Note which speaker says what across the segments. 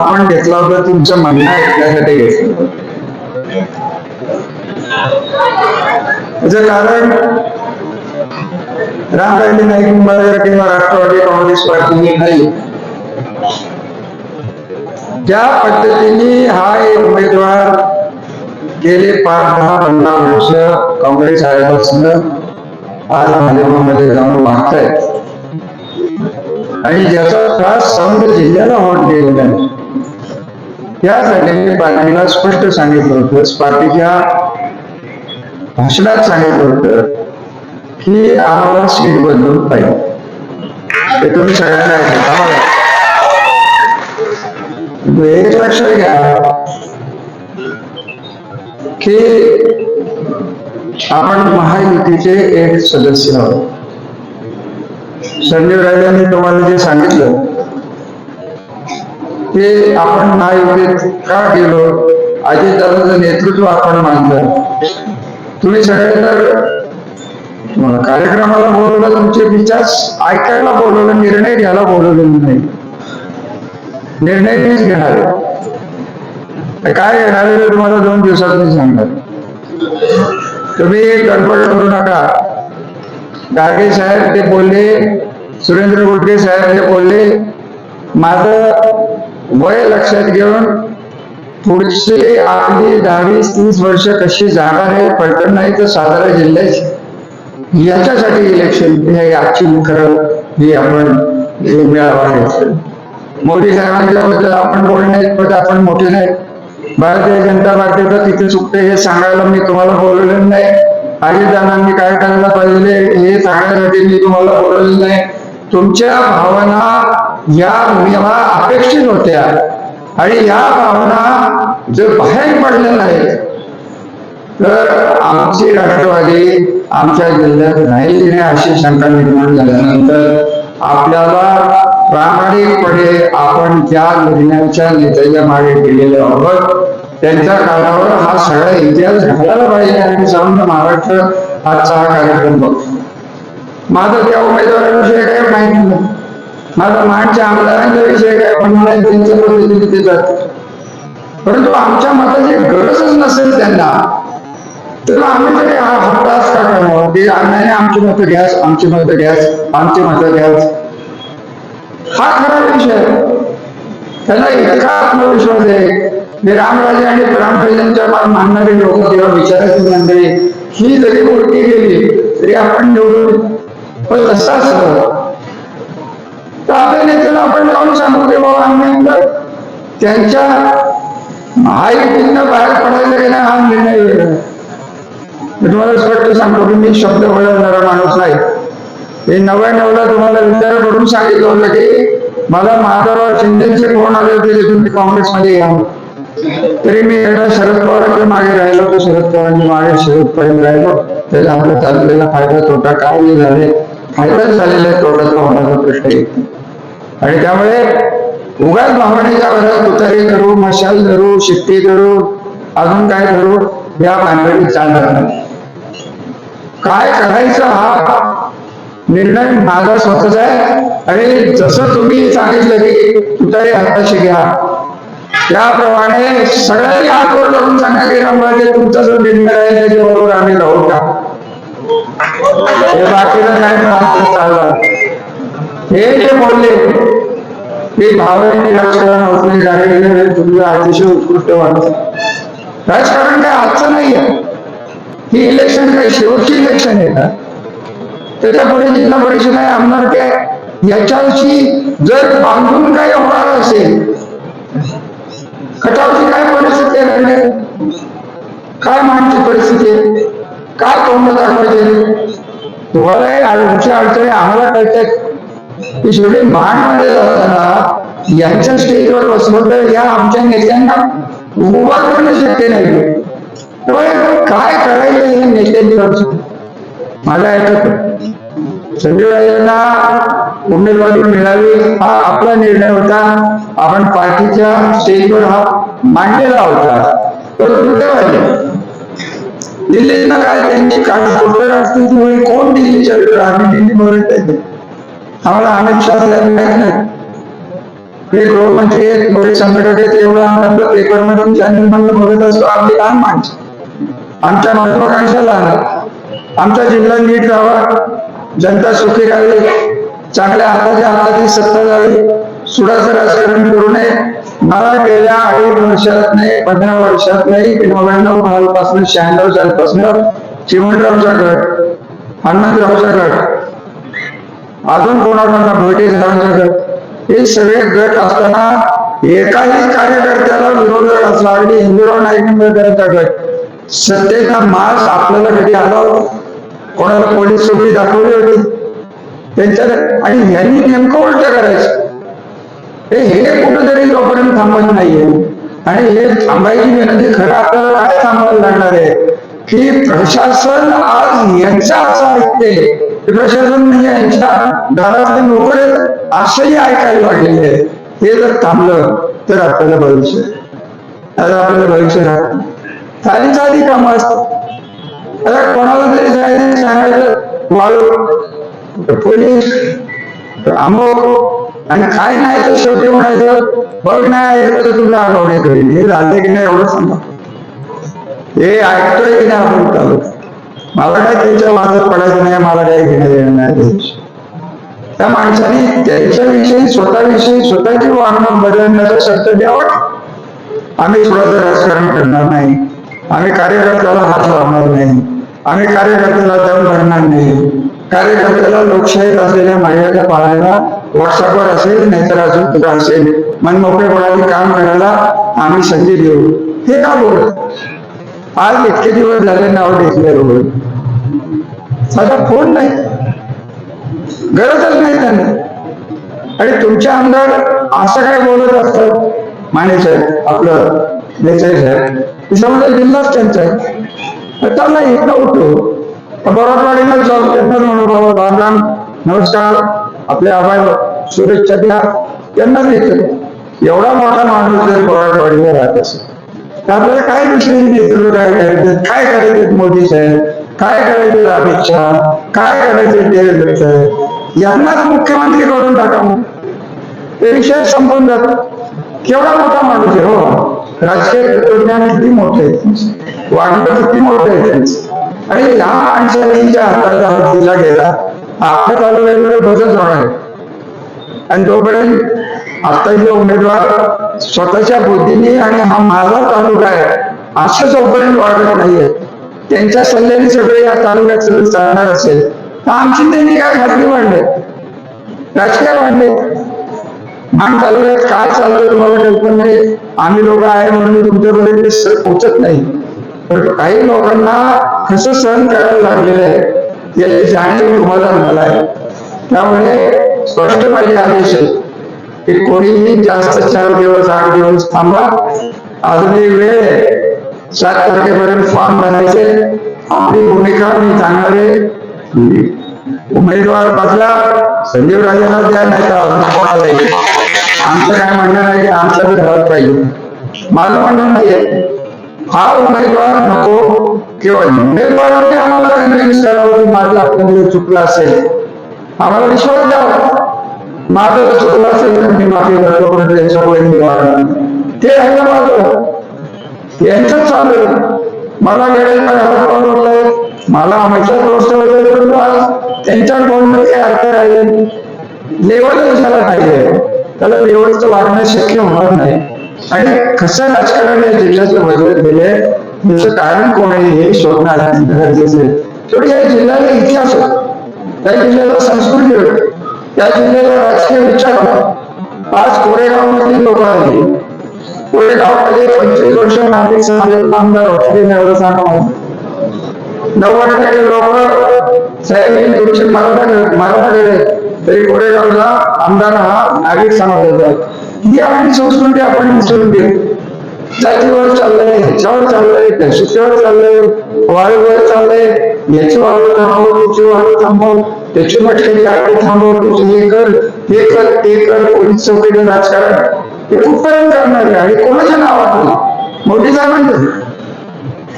Speaker 1: आपण घेतला होता तुमच्या म्हणणं ऐकण्यासाठी घेतलं त्याचं कारण? रामराजे नाईक निंबाळकर किंवा राष्ट्रवादी काँग्रेस पार्टी नाही. ज्या पद्धतीने हा एक उमेदवार गेले पाच दहा पंधरा वर्ष काँग्रेस आल्यापासून आज भाजपमध्ये जाऊन मागतायत आणि ज्याचा त्रास समज जिल्ह्याला होत गेलेला आहे. त्यासाठी मी पार्टीला स्पष्ट सांगितलं होतं. पार्टीच्या भाषणात सांगितलं होतं की आम्हाला सीट बदलून पाहिजे. ते तुम्ही सगळ्यांना ऐकलं म्हणजे एक लक्षात घ्या की आपण महायुतीचे एक सदस्य आहोत. संजीव राजांनी तुम्हाला जे सांगितलं ते आपण महायुतीत का गेलो अजितदादाचं नेतृत्व आपण मानलं. तुम्ही सगळे तर कार्यक्रमाला बोलवलं तुमचे विचार ऐकायला बोलवलं निर्णय घ्यायला बोलवलेलं नाही. निर्णय मीच घेणार आहे. काय घेणार आहे तुम्हाला दोन दिवसात मी सांगणार. तुम्ही गडबड करू नका. गाडगे साहेब ते बोलले सुरेंद्र गुडके साहेब हे बोलले माझं वय लक्षात घेऊन पुढचे आपली दहावीस तीस वर्ष कशी जाणार आहे पडणार नाही तर सातारा जिल्ह्यात याच्यासाठी इलेक्शन हे आजची खरं ही आपण हे मेळावा घेतलं मोदी साहेबांच्या बद्दल आपण पण आपण मोठे नाही भारतीय जनता पार्टीचं तिथे चुकते हे सांगायला मी तुम्हाला बोलवलेलं नाही. अजितदानांनी काय करायला पाहिजे हे सांगण्यासाठी मी तुम्हाला बोलवलेलं नाही. तुमच्या भावना या मला अपेक्षित होत्या. आणि या भावना जर बाहेर पडल्या नाही तर आमची राष्ट्रवादी आमच्या जिल्ह्यात राहील नाही अशी शंका निर्माण झाल्यानंतर आपल्याला प्रामाणिकपणे आपण ज्या निर्णयाच्या नेत्याच्या मागे गेलेले आहोत त्यांच्या काळावर हा सगळा इतिहास घालायला पाहिजे आणि समजा महाराष्ट्र आजचा हा कार्यक्रम बघतो माझं त्या उमेदवाराविषयी माझा मानच्या आमदारांच्या विषयी काय? म्हणणार आहे त्यांच्या पद्धतीने ते जातात परंतु आमच्या मताची गरजच नसेल त्यांना तर आम्ही तरी हा हप्ताच का करावं की नाही आमची मतं घ्यास आमची मतं घ्यास आमची मतं घ्यास हा खरा विषय. त्यांना इतका आत्मविश्वास आहे. मी रामराजे आणि रामराजांच्या मानणारे लोक किंवा विचारायची मंडळी ही जरी उलटी गेली तरी आपण निवडून पण कसं असतं हो. नेत्याला आपण बाबा आम्ही आपलं त्यांच्या महायुतीनं बाहेर पडायला गेला हा निर्णय वेगळा मी तुम्हाला स्पष्ट सांगतो की मी शब्द वळवणारा माणूस नाही हे नव्या नवला तुम्हाला विचार करून सांगितलं होतं की मला माधवराव शिंदेचे फोन आले होते की तुम्ही काँग्रेसमध्ये या? तरी मी एकदा शरद पवारांच्या मागे राहिलो तो शरद पवारांच्या मागे शरद पर्यंत राहिलो. त्याला आपला चाललेला फायदा तोटा काय झाले? फायदाच झालेला तोटा होण्याचा प्रश्न येतो आणि त्यामुळे उगाच भावनेच्या भरात तुतारी धरू मशाल धरू शिट्टी धरू अजून काय धरू या भानगडीत चालणार नाही. काय करायचं हा निर्णय माझा स्वतःचा आहे. आणि जसं तुम्ही सांगितलं की तुतारी हाताशी घ्या. त्याप्रमाणे सगळ्यांनी हातवर करून सांगा की रंगाचे तुमचा जो निर्णय आहे त्याच्याबरोबर आम्ही राहू का? हे बाकीला काय चालणार. हे जे बोलले ते भावाने राजकारण असले नाही तुमचं अतिशय उत्कृष्ट वाटत राजकारण काय आजचं नाही आहे. ही इलेक्शन काय शेवटची इलेक्शन आहे का? त्याच्या पुढे जिल्हा परिषद आहे आमदार काय? याच्याशी जर बांधून काय होणार असेल खटावची काय परिस्थिती आहे काय मानची परिस्थिती आहे? काय तोंड दाखवायचे तुम्हाला आमच्या अडचणी आम्हाला कळतात की शेवटी महाडमध्ये जाताना यांच्या स्टेजवर बसवलं तर या आमच्या नेत्यांना उभा करणं शक्य नाही. काय करायचं हे नेत्यांनी मला ऐकत संजय उमेदवारी मिळावी हा आपला निर्णय होता. आपण पार्टीच्या स्टेजवर हा मांडलेला होता. परंतु दिल्लीनं काय त्यांनी काय कोण दिल्लीच्या आम्ही दिल्ली बरोबर आम्हाला आनंद शहा साहेब माहीत नाही. हे गृहमंत्री आहेत मोठे संकट आहेत एवढं आनंद पेपर मधून चॅनल मधून बघत असतो आपली लहान माणसं. आमच्या महत्वाकांक्षा लहान आमचा जिल्हा नीट राहावा. जनता सुखी राहावी. चांगल्या हाताच्या हाताची सत्ता जावी. सुडाचं राजकारण करू नये. मला गेल्या अडीच वर्षात नाही पंधरा वर्षात नाही नव्याण्णवपासून शहाण्णव सालपासून चिमणरावचा गट हनुमंतरावचा गट अजून कोणाकडनं भेटी झाडांचा गट हे सगळे गट असताना एकाही कार्यकर्त्याला विरोधक असला अगदी हिंदूराव नाईक निंबाळकरांचा गट. सत्तेचा मास आपल्याला कधी आला होता? कोणाला पोलीस चोरी दाखवली होती? त्यांच्या आणि ह्यांनी नेमकं उलट करायचं. हे हे कुठंतरी जोपर्यंत थांबत नाहीये आणि हे थांबायची विनंती खरं आपल्याला काय थांबायला लागणार आहे? की प्रशासन आज यांचा असं ऐकते प्रशासन म्हणजे यांच्या दारातले नोकर आहेत असंही ऐकायला लागलेले आहे हे जर थांबलं तर आपल्याला भविष्य आता आपल्याला भविष्य राहत. साधी साधी कामं असतात. आता कोणाला तरी जायचं सांगायचं वाळू पोलीस अमोक आणि काय नाही तर शेवटी म्हणायचं बघ नाही ऐकलं तर तुला आठवणे करीन हे झालं की नाही एवढं सांगा. हे ऐकतोय की नाही आपण चालू? मला काय त्याच्या वादात पडायचं नाही मला काय घेणं देणं नाही. त्या माणसाने त्याच्याविषयी स्वतःविषयी स्वतःची वागणूक बदलण्याचा शब्द द्यावा. आम्ही स्वतःचं राजकारण करणार नाही. आम्ही कार्यकर्त्याला हात लावणार नाही. आम्ही कार्यकर्त्याला दम भरणार नाही. कार्यकर्त्याला लोकशाहीत असलेल्या मर्यादा पाळायला व्हॉट्सअपवर असेल नाहीतर अजून कुठं असेल. मनमोकळेपणाने काम करायला आम्ही संधी देऊ. हे का बोलत आज इतके दिवस झाले नाव डिक्लेअर होईल. साधा फोन नाही. गरजच नाही त्यांना. आणि तुमचे आमदार असं काय बोलत असतात माने साहेब आपलं देसाई साहेब त्याच्यामध्ये जिल्हाच त्यांचा आहे. त्यांना इकडं उठतो बरोबरवाडीला जाऊन त्यांना म्हणून राम राम नमस्कार. आपले आभार शुभेच्छा द्या. त्यांना देतो एवढा मोठा माणूस जर बरोबरवाडीला राहत असेल. आपल्याला काय दुसरी नेतृत्व काय करायचं? काय करायचे मोदी साहेब? काय करायचे अमित शहा? काय करायचे देवेंद्र साहेब यांनाच मुख्यमंत्री करून टाका मग. ते विषय संपून जातात केवढा मोठा माणूस आहे हो. राजकीय तत्वज्ञान किती मोठे आहे वागणं किती मोठे आहे त्यांचं. आणि या माणसांच्या ज्या हाताचा हात दिला गेला. आपल्या तालुक्याकडे बदल होणार आहे आणि तोपर्यंत आता जे उमेदवार स्वतःच्या बुद्धीने आणि हा माझा तालुका आहे असं जोपर्यंत वागत नाहीये त्यांच्या सल्ल्याने सगळे या तालुक्यात सगळं चालणार असेल. तर आमची त्यांनी काय खात्री वाढले राजकीय वाढले आम तालुक्यात काय चाललंय तुम्हाला कल्पना नाही. आम्ही लोक आहे म्हणून तुमच्यापर्यंत पोचत पोहोचत नाही. पण काही लोकांना कसं सहन करायला लागलेलं आहे याची जाणीव तुम्हाला मला आहे. त्यामुळे स्पष्ट माझे आदेश आहे की कोणीही जास्त चार दिवस आठ दिवस थांबा. अजूनही वेळ सात तारखेपर्यंत फॉर्म भरायचे. आपली भूमिका मी सांगणारे उमेदवार बदला. संजीव राजाला द्या नाही तर कोणालाही आमचं काय म्हणणं नाही की आमचं बी घरात पाहिजे. माझं म्हणणं नाहीये. हा उमेदवार नको किंवा उमेदवाराने आम्हाला कन्व्हिन्स विचारावं की माझं आपल्याकडे चुकलं असेल. आम्हाला विश्वास द्यावा. माझं चुकलं असेल तर मी माफी करतो पण त्यांच्यापुढे मी वाढणार ते आहे ना माझं यांच्यात चालू आहे. मला गेले मला हमेशा गोष्ट वगैरे करून आज त्यांच्या बोलणं अर्थ राहील लेवल कशाला पाहिजे. त्याला लेवलचं वागणं शक्य होणार नाही. आणि कसं राजकारण या जिल्ह्याचं बदलत गेले त्याचं कारण कोण आहे हे शोधणार गरजेचं आहे. शेवटी या जिल्ह्याला इतिहास होता त्या जिल्ह्याला संस्कृती या जिल्ह्याला राजकीय विचार आज कोरेगाव मधली लोक आली कोरेगावमध्ये पंचवीस वर्ष नागरिक झालेला आमदार होते ते नव्वद टक्के लोक साहेब तुमचे मराठा मराठाकडे तरी कोरेगावला आमदार हा नागरिक समाजाचा आहे. ही आपली संस्कृती आपण मिसळून देऊ जातीवर चाललंय ह्याच्यावर चाललंय दहशतीवर चाललंय वाळूवर चाललंय याची वाळू थांबव त्याची वाळू थांबव त्याची मटकी आकडे थांबव तुझं हे कर हे कर ते कर पोलीस चौकीचं राजकारण. हे कुठपर्यंत करणार आहे? आणि कोणाच्या नावात मोदी साहेबांचं.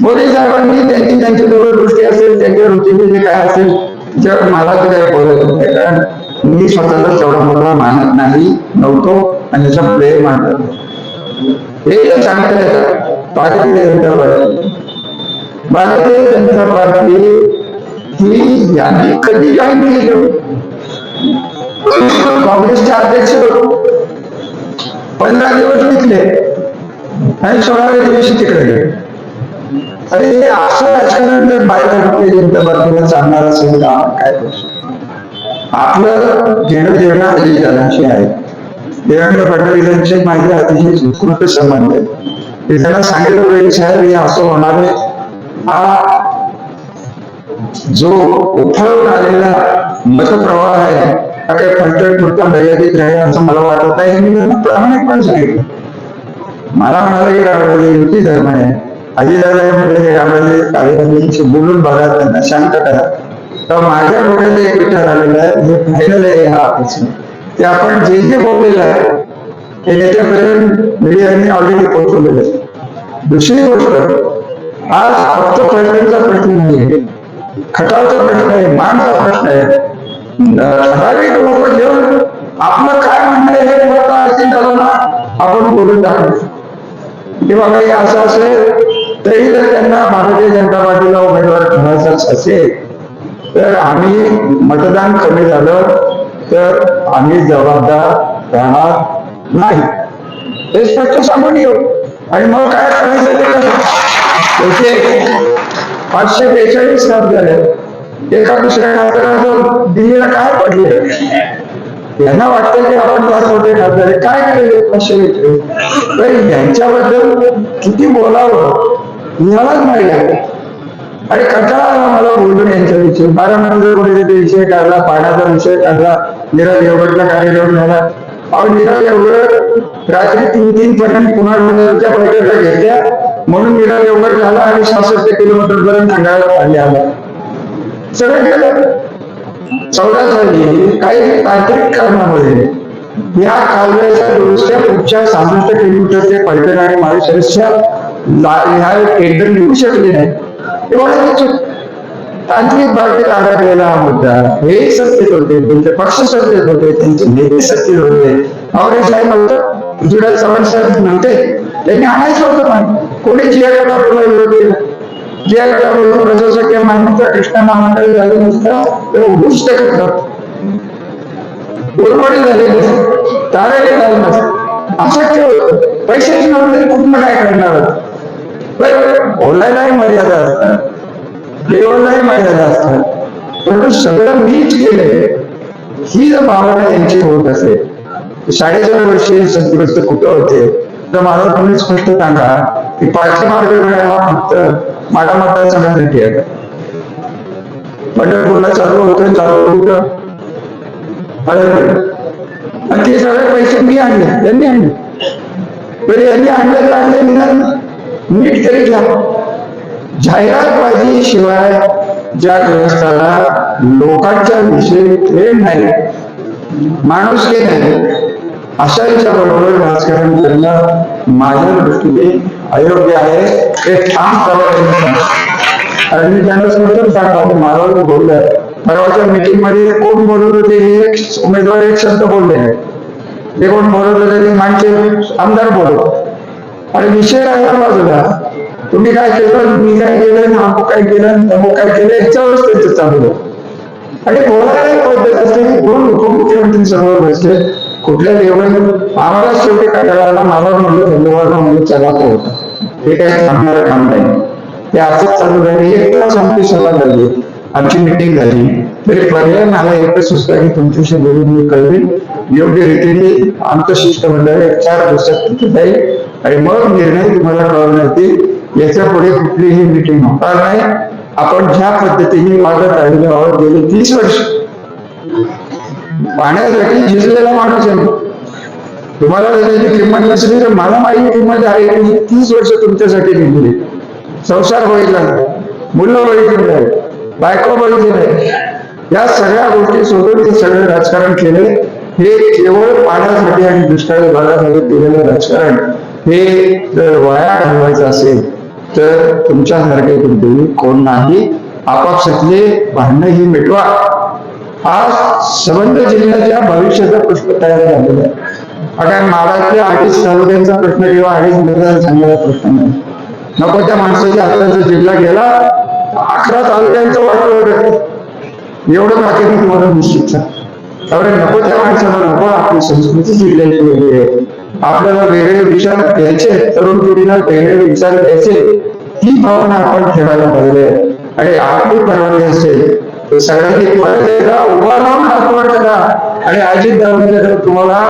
Speaker 1: मोदी साहेबांनी त्यांची त्यांची दूरदृष्टी असेल त्यांच्या रुचीचे जे काय असेल जग मला तर काय बोलत नाही कारण मी स्वतःला तेवढा मोठा मानत नाही नव्हतो आणि त्याचा प्रेम मानत हे तर सांगता येतात भारतीय जनता पार्टी. भारतीय जनता पार्टी ही यांनी कधी जाहीर केली काँग्रेसचे अध्यक्ष पंधरा दिवस घेतले आणि सोळाव्या दिवशी तिकडे गेले अरे असं राजकारण जर बाहेर जनता पार्टीला चालणार असेल तर काय आपलं घेणं देणं आधी जणांशी आहे देवेंद्र फडणवीसांचे माझे अतिशय उत्कृष्ट संबंध आहेत त्यांना सांगितलं पाहिजे साहेब हे असं होणार आहे हा जो उफाळून आलेला मतप्रवाह आहे हा काही फलटण पुरता मर्यादित राहील असं मला वाटत नाही. मी त्यांना प्रामाणिकपणे सांगितलं मला म्हणाला की रामराजे युती धर्म आहे. अजितदादा हे म्हटलं की रामराजे कार्यकर्त्यांशी बोलून बघा त्यांना शांत करा. तर माझ्या डोक्यात एक विचार आलेला आहे हे फायनल आहे हा प्रश्न. ते आपण जे जे बोललेलं आहे ते याच्यापर्यंत मीडियाने ऑलरेडी पोहोचवलेलं आहे. दुसरी गोष्ट आज फक्त फलटणचा प्रश्न नाही खटावचा प्रश्न आहे मानचा प्रश्न आहे. ठराविक लोक घेऊन आपलं काय म्हणणं आहे हे फक्त अजितदादांना आपण बोलून दाखवू किंवा काही असं असेल तरी जर त्यांना भारतीय जनता पार्टीला उमेदवार ठेवायचाच असेल तर आम्ही मतदान कमी झालं तर आम्ही जबाबदार राहणार नाही. हे स्पष्ट सांगून येऊ आणि मग काय करायचं ते करा. त्याचे पाचशे बेचाळीस खात झाले. एका दुसऱ्या खासदाराचं दिल्लीला काय पडले? यांना वाटतं की आपण फार मोठे खासदार काय केले पाचशे बेचाळीस? तर यांच्याबद्दल किती बोलावं? यालाच नाही आहे. आणि कंटाळा आला मला बोलून यांच्या विषयी? बारा बारामतीचा कोणीतरी विषय काढला पाण्याचा विषय काढला निरा एवढला कार्यक्रम झाला. अहो निरा देवगड रात्री तीन तीन पर्यंत पुन्हा डोंगरच्या बैठका घेतल्या म्हणून नीरज एवढं झाला आणि सहासष्ट किलोमीटर पर्यंत सांगायला पाणी आलं. सगळं केलं चौदा झाली. काही तांत्रिक कारणामुळे. या कालव्याच्या दुरुस्त्या पुढच्या सहासष्ट किलोमीटरचे पैठण आणि महाराष्ट्राच्या ह्या एकदम लिहू शकले नाही. एवढा चूक. तांत्रिक बाबतीत अडकलेला हा मुद्दा. हे सत्तेत होते. त्यांचे पक्ष सत्तेत होते. त्यांचे नेते सत्तेत होते. आवडे साहेब नव्हतं. जुडा चव्हाण साहेब नव्हते. त्यांनी आणायचं होतं पाणी. कोणी जिया गटाला विरोध केला जिया गटाबरोबर प्रशासकीय मान्यता कृष्णा महामंडळ झालं नसतं तर उद्दिष्ट शकत उर्मडी झाले नसते ताराळे झाले नसते. अशक्य होतं. पैशाची नव्हती कुठं काय करणार? बरं बोलायलाही मर्यादा असतात. जेवणालाही मर्यादा असतात. परंतु सगळं मीच केलंय. ही जर भावना यांची होत असेल साडेचार वर्षे संतग्रस्त कुठं होते? तर मला तुम्ही स्पष्ट सांगा की पाचशे मार्ग मिळायला फक्त माझ्या मतदारसंघासाठी आहे पंढरपूरला चालू होतं चालू होतं आणि ते सगळे पैसे मी आणले त्यांनी आणले. बरं यांनी आणले तर आणले निदान नीट तरी घ्या. जाहिरातबाजी शिवाय ज्या व्यवस्थाला लोकांच्या विषयी प्रेम नाही. माणूस नाही. अशा अशांच्या बरोबर राजकारण करणं माझ्या दृष्टीने अयोग्य आहे. हे ठाम करावं आणि मी त्यांना समजून सांगा मला बोललं. परवाच्या मीटिंगमध्ये कोण बोलत होते हे उमेदवार एक शब्द बोलले. नाही ते कोण बोलत होते ते माणसे आमदार बोलत आणि विषय राहिला बाजूला? तुम्ही काय केलं? मी काय केलं? अमुक काय केलं? अमुक काय केलं? याच्यावरच त्यांचं चालू आणि बोलायला पद्धत असते? की दोन उपमुख्यमंत्री समोर बसले. कुठल्या लेवल? आम्हाला शेवटी काय करायला मला म्हणलं धन्यवाद म्हणलं चला तो. हे काही सांगणार काम नाही. ते असं चालू राहिले एक तास आमची सभा झाली. आमची मिटिंग झाली. तरी पर्याय मला एकच सुचला की तुमच्याशी बोलून मी कळवी योग्य रीतीने आमचं शिष्टमंडळ चार दिवसात तिथे जाईल. आणि मग निर्णय तुम्हाला कळवण्यात येतील याच्यापुढे कुठलीही मिटिंग होणार नाही. आपण ज्या पद्धतीने वागत राहिलो आहोत गेली तीस वर्ष. पाण्यासाठी झिजलेला माणूस आहे तुम्हाला त्याची किंमत नसली तर मला माझी किंमत आहे. की मी तीस वर्ष तुमच्यासाठी निघली संसार बघितला नाही. मुलं बघितले नाही. बायको बघितली नाही. या सगळ्या गोष्टी सोडून ते सगळे राजकारण केले. हे केवळ पाण्यासाठी आणि दुष्काळी भागासाठी केलेलं राजकारण. हे जर वाया घालवायचं असेल तर तुमच्यासारखे कुठेही कोण नाही. आपापसातले भांडणं ही मिटवा. हा संबंध जिल्ह्याच्या भविष्याचा प्रश्न तयार झालेला आहे. कारण महाराष्ट्र अडीच तालुक्यांचा प्रश्न किंवा अडीच मतदार संघाचा प्रश्न नाही. नको त्या माणसाच्या हाताचा जिल्हा गेला अकरा तालुक्यांचं वाटलं एवढं बाकी तुम्हाला निश्चित त्यामुळे नको त्या माणसाला नको आपली संस्कृती जिल्ह्याची वेगळी आहे. आपल्याला वेगळे विचार द्यायचे तरुण पिढीला वेगळे विचार द्यायचे ही भावना आपण ठेवायला पाहिजे. आणि आपली परवानगी असेल तर सगळ्यांनी परत एकदा उभा राहून हात वर करा. आणि अजित दादा तुम्हाला